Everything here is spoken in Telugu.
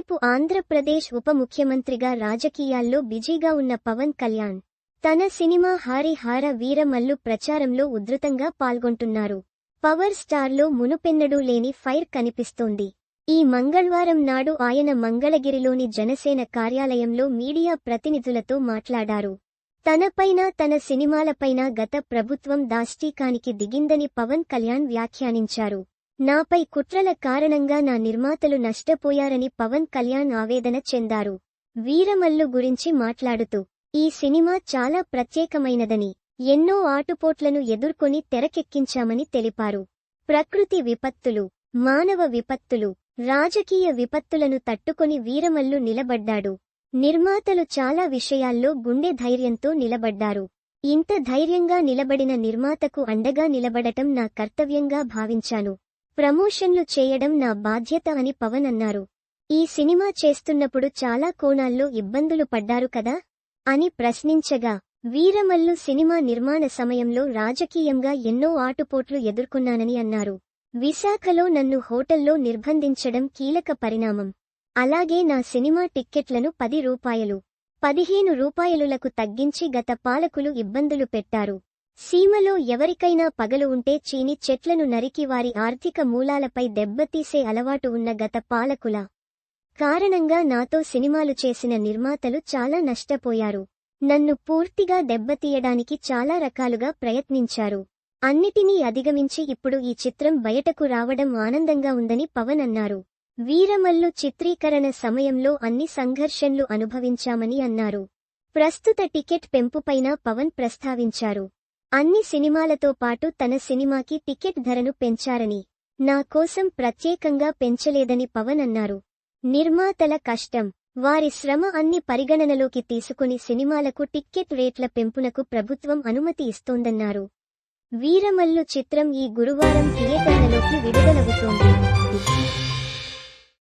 మరోవైపు ఆంధ్రప్రదేశ్ ఉప ముఖ్యమంత్రిగా రాజకీయాల్లో బిజీగా ఉన్న పవన్ కళ్యాణ్ తన సినిమా హారిహార వీరమల్లు ప్రచారంలో ఉధృతంగా పాల్గొంటున్నారు. పవర్ స్టార్లో మునుపెన్నడూ లేని ఫైర్ కనిపిస్తోంది. ఈ మంగళవారం నాడు ఆయన మంగళగిరిలోని జనసేన కార్యాలయంలో మీడియా ప్రతినిధులతో మాట్లాడారు. తనపైన తన సినిమాలపైన గత ప్రభుత్వం దాష్టీకానికి దిగిందని పవన్ కళ్యాణ్ వ్యాఖ్యానించారు. నాపై కుట్రల కారణంగా నా నిర్మాతలు నష్టపోయారని పవన్ కళ్యాణ్ ఆవేదన చెందారు. వీరమల్లు గురించి మాట్లాడుతూ ఈ సినిమా చాలా ప్రత్యేకమైనదని ఎన్నో ఆటుపోట్లను ఎదుర్కొని తెరకెక్కించామని తెలిపారు. ప్రకృతి విపత్తులు మానవ విపత్తులు రాజకీయ విపత్తులను తట్టుకొని వీరమల్లు నిలబడ్డాడు. నిర్మాతలు చాలా విషయాల్లో గుండె ధైర్యంతో నిలబడ్డారు. ఇంత ధైర్యంగా నిలబడిన నిర్మాతకు అండగా నిలబడటం నా కర్తవ్యంగా భావించాను. ప్రమోషన్లు చేయడం నా బాధ్యత అని పవన్ అన్నారు. ఈ సినిమా చేస్తున్నప్పుడు చాలా కోణాల్లో ఇబ్బందులు పడ్డారు కదా? అని ప్రశ్నించగా వీరమల్లు సినిమా నిర్మాణ సమయంలో రాజకీయంగా ఎన్నో ఆటుపోట్లు ఎదుర్కొన్నానని అన్నారు. విశాఖలో నన్ను హోటల్లో నిర్బంధించడం కీలక పరిణామం. అలాగే నా సినిమా టిక్కెట్లను పది రూపాయలు పదిహేను రూపాయలులకు తగ్గించి గత పాలకులు ఇబ్బందులు పెట్టారు. సీమలో ఎవరికైనా పగలు ఉంటే చీని చెట్లను నరికి వారి ఆర్థిక మూలాలపై దెబ్బతీసే అలవాటు ఉన్న గత పాలకుల కారణంగా నాతో సినిమాలు చేసిన నిర్మాతలు చాలా నష్టపోయారు. నన్ను పూర్తిగా దెబ్బతీయడానికి చాలా రకాలుగా ప్రయత్నించారు. అన్నిటినీ అధిగమించి ఇప్పుడు ఈ చిత్రం బయటకు రావడం ఆనందంగా ఉందని పవన్ అన్నారు. వీరమల్లు చిత్రీకరణ సమయంలో అన్ని సంఘర్షణలు అనుభవించామని అన్నారు. ప్రస్తుత టికెట్ పెంపుపైన పవన్ ప్రస్తావించారు. అన్ని సినిమాలతో పాటు తన సినిమాకి టికెట్ ధరను పెంచారని నా కోసం ప్రత్యేకంగా పెంచలేదని పవన్ అన్నారు. నిర్మాతల కష్టం వారి శ్రమ అన్ని పరిగణనలోకి తీసుకుని సినిమాలకు టిక్కెట్ రేట్ల పెంపునకు ప్రభుత్వం అనుమతి ఇస్తోందన్నారు. వీరమల్లు చిత్రం ఈ గురువారం థియేటర్లలోకి విడుదలవుతోంది.